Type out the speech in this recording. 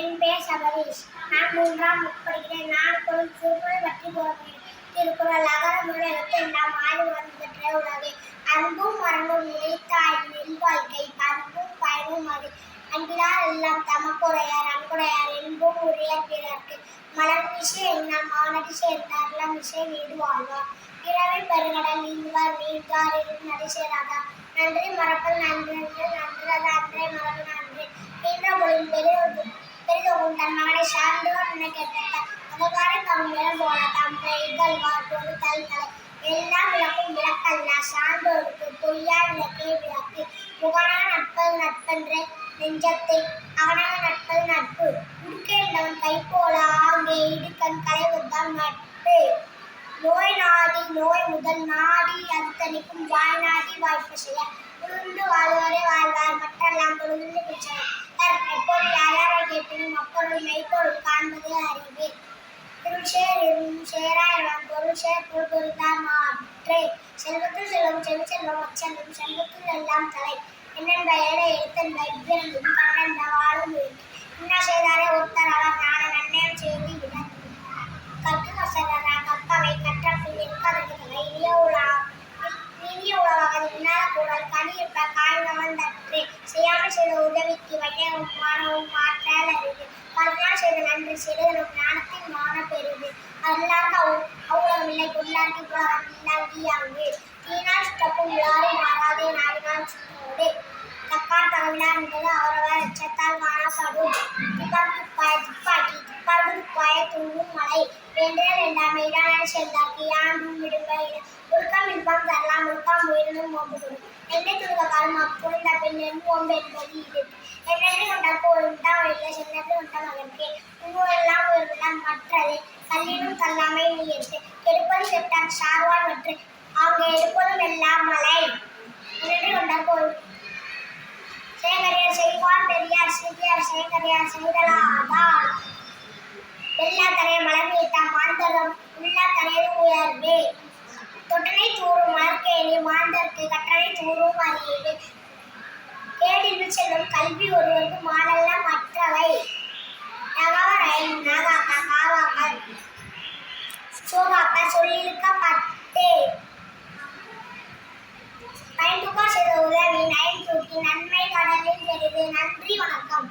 என் பெயர் சபரீஷ். நான் மூன்றாம் படிக்கிறேன் நான் பொருள் திருக்குறள் பற்றி கூறப்படுகிறேன் திருக்குறள் அகர முதல் எழுத்து எல்லாம் ஆய்வு வந்துட்டே உள்ளது அன்பும் மரணும் நிலைத்தாய் நெல்வாழ்க்கை பண்பும் பயனும் அது அன்பிலார் எல்லாம் தமக்குறையார் அன்புடையார் என்பும் உரிய பிறர்க்கு. மலர் விஷயம் என்ன மானடி சேர்ந்தார்லாம் விஷயம் வீடு வாழ்வார். இரவை பெருங்கடல் நீங்குவார் நீந்தார் நடி நடிசேராதார் நன்றி மறப்பல் நன்றி நன்றது அன்றே மரபு நன்று. பெரிதொகும் தன் கவிஞர் போல தல் தலை எல்லாம் விளக்கும் விளக்கல்ல சான்றோருக்கு விளக்கே விளக்கு நட்பல் நெஞ்சத்தை நட்பல் நட்பு உடுக்கின்றவன் கை போல ஆங்கே இடுக்கண் நட்பு நோய் நாடி நோய் முதல் நாடி அது தணிக்கும் வாய் நாடி வாய்ப்பு செய்ய உருண்டு வாழ்வாரே வாழ்வார் மற்றெல்லாம் பொழுது பிரச்சனை எப்போது யார் யாரை கேட்பினும் மெய்ப்பொருள் காண்பது அறிவே. திருச்சேர் எனும் சேராயிரம் பொருள் சேர் பொருள் பொருள்தான் மாற்றே. செல்வத்தில் செல்வம் செல் செல்வம் அச்செல்வம் செல்வத்தில் எல்லாம் தலை. என்னென்ப ஏழை எழுத்தன்ப இவ்விரண்டும் கண்ணென்ப வாழும் வீட்டு. என்ன செய்தாரே ஒருத்தர் அவர் நான நன்னயம் செய்து விட கற்று கசடரா கற்பவை கற்ற பின் நிற்கதற்கவை இனிய உலகம் இனிய உலகம் இன்னாத கூடல் கனி இருப்ப காய் நவந்தற்று செய்த வையவும் மாணவும் மாற்றால் அறிவு. கருணால் செய்த நன்றி சிறுதனும் ஞானத்தின் மான பெறுது அல்லார்க்கு அவ்வளவு இல்லை. பொருளார்க்கு புலகம் இல்லாங்கி அங்கு தீனால் சுட்டப்பும் உள்ளாரும் மாறாதே நாடினால் சுட்டோடு தக்கார் தகவிலார் என்பது அவரவர் எச்சத்தால் காணப்படும். துப்பாக்கி துப்பாய துப்பாக்கி துப்பார்க்கு துப்பாய தூங்கும் மலை. வேண்டுதல் என்றாமை இடான சேர்ந்தார்க்கு யாண்டும் விடும்பை உருக்கம் இன்பம் தரலாம் உருக்கம் உயிரினும் ஓம்பு கொடும் என்னை துருக காலம் அப்புரிந்த பெண் என்று ஓம்பு என்பது இது என்னென்று கொண்டாக்கு ஒரு விட்டாம் இல்லை சென்னது உண்ட மகனுக்கு உங்களெல்லாம் ஒரு விடம் மற்றது கல்லினும் கல்லாமை நீ எடுப்பது கெடுப்பது செட்டான் சார்வான் மற்ற அவங்க எடுப்பதும் எல்லாம் மலை என்னென்று கொண்டாக்கு ஒரு சேகரியார் செய்வார் பெரியார் சிறியார் சேகரியார் செய்தலாதார் எல்லா தரையும் மலர் நீட்டாம் மாந்தரம் உள்ள தரையது உயர்வே தொட்டனை தூரும் மலர்கேணி மாந்தர்க்கு கட்டளை தூரும் அறிவு கேடில் செல்லும் கல்வி ஒருவருக்கு மாடல்ல மற்றவை. நகவரை நகாக்க காவாமல் சோகாக்க சொல்லிருக்கப்பட்டு பயன்புகா செய்த உதவி நயன் தூக்கி நன்மை கடலில் பெரிது நன்றி வணக்கம்.